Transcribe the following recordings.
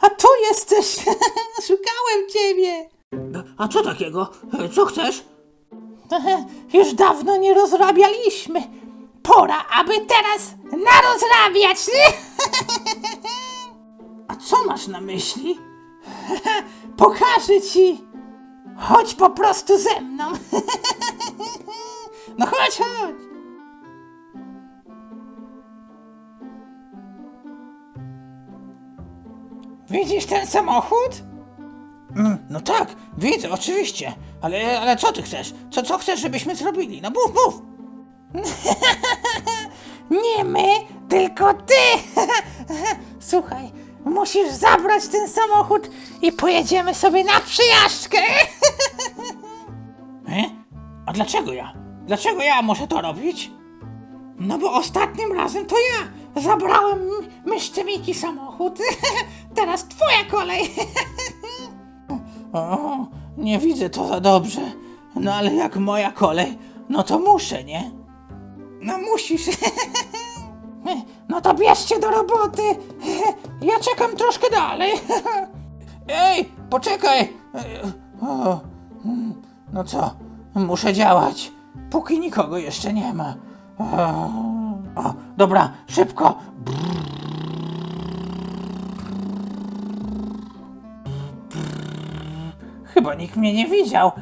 A tu jesteś! Szukałem ciebie! A co takiego? Co chcesz? Już dawno nie rozrabialiśmy. Pora, aby teraz narozrabiać! A co masz na myśli? Pokażę ci! Chodź po prostu ze mną! No chodź, chodź! Widzisz ten samochód? Mm, no tak, widzę, oczywiście. Ale, ale co ty chcesz? Co, co chcesz, żebyśmy zrobili? No mów, mów! Nie my, tylko ty! Słuchaj, musisz zabrać ten samochód i pojedziemy sobie na przyjażdżkę! e? A dlaczego ja? Dlaczego ja muszę to robić? No bo ostatnim razem to ja zabrałem myszce Miki samochód. Teraz twoja kolej. O, nie widzę to za dobrze. No ale jak moja kolej, no to muszę, nie? No musisz. No to bierzcie do roboty. Ja czekam troszkę dalej. Ej, poczekaj. O, No co, muszę działać, póki nikogo jeszcze nie ma. O, dobra, szybko. Chyba nikt mnie nie widział.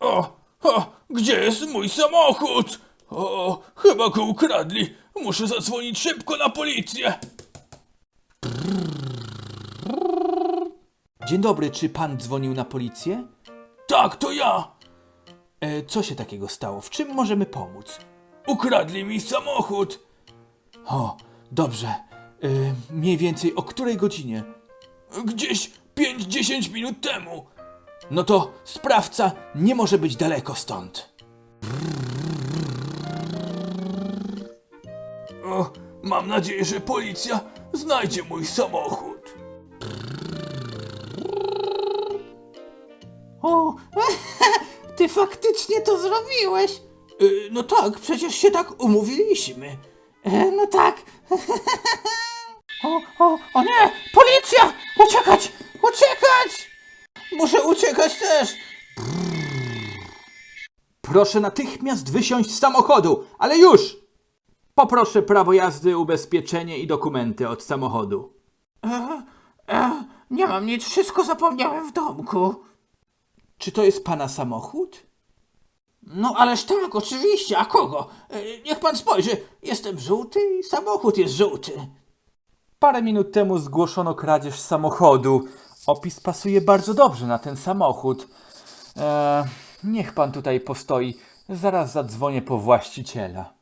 O, o, gdzie jest mój samochód? O, chyba go ukradli. Muszę zadzwonić szybko na policję. Dzień dobry, czy pan dzwonił na policję? Tak, to ja. E, co się takiego stało? W czym możemy pomóc? Ukradli mi samochód. O, dobrze. E, mniej więcej o której godzinie? Gdzieś 5-10 minut temu. No to sprawca nie może być daleko stąd. O, mam nadzieję, że policja znajdzie mój samochód. O, ty faktycznie to zrobiłeś. E, no tak, przecież się tak umówiliśmy. E, No tak. O, o, o nie! Policja! Uciekać! Uciekać! Muszę uciekać też. Proszę natychmiast wysiąść z samochodu, ale już! Poproszę prawo jazdy, ubezpieczenie i dokumenty od samochodu. E, nie mam nic, wszystko zapomniałem w domku. Czy to jest pana samochód? No ależ tak, oczywiście, a kogo? E, Niech pan spojrzy, jestem żółty i samochód jest żółty. Parę minut temu zgłoszono kradzież samochodu. Opis pasuje bardzo dobrze na ten samochód. Eee, niech pan tutaj postoi. Zaraz zadzwonię po właściciela.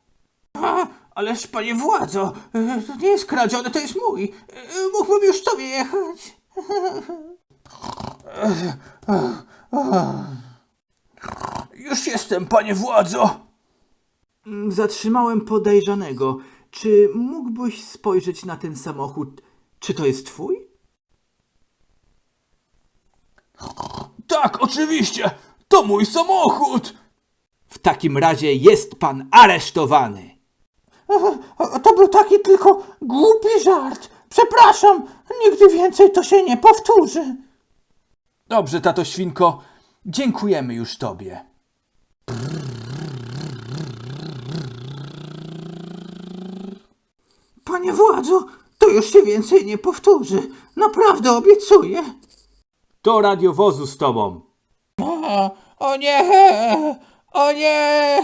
A, ależ panie władzo, e, to nie jest kradzione, to jest mój. E, Mógłbym już sobie jechać. Już jestem, panie władzo. Zatrzymałem podejrzanego. Czy mógłbyś spojrzeć na ten samochód? Czy to jest twój? Tak, oczywiście. To mój samochód. W takim razie jest pan aresztowany. To był taki tylko głupi żart. Przepraszam, nigdy więcej to się nie powtórzy. Dobrze, tato świnko. Dziękujemy już tobie. Panie władzo, to już się więcej nie powtórzy. Naprawdę obiecuję. Do radiowozu z tobą. O, o nie! O nie!